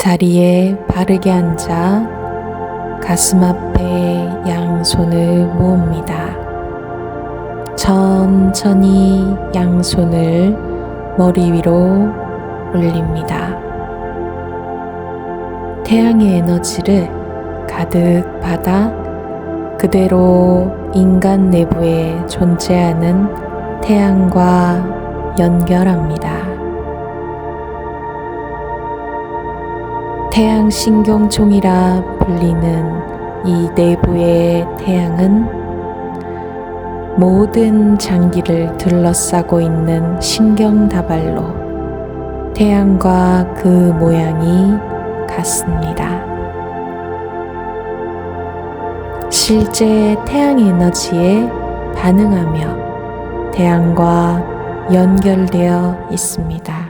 자리에 바르게 앉아 가슴 앞에 양손을 모읍니다. 천천히 양손을 머리 위로 올립니다. 태양의 에너지를 가득 받아 그대로 인간 내부에 존재하는 태양과 연결합니다. 태양 신경총이라 불리는 이 내부의 태양은 모든 장기를 둘러싸고 있는 신경다발로 태양과 그 모양이 같습니다. 실제 태양 에너지에 반응하며 태양과 연결되어 있습니다.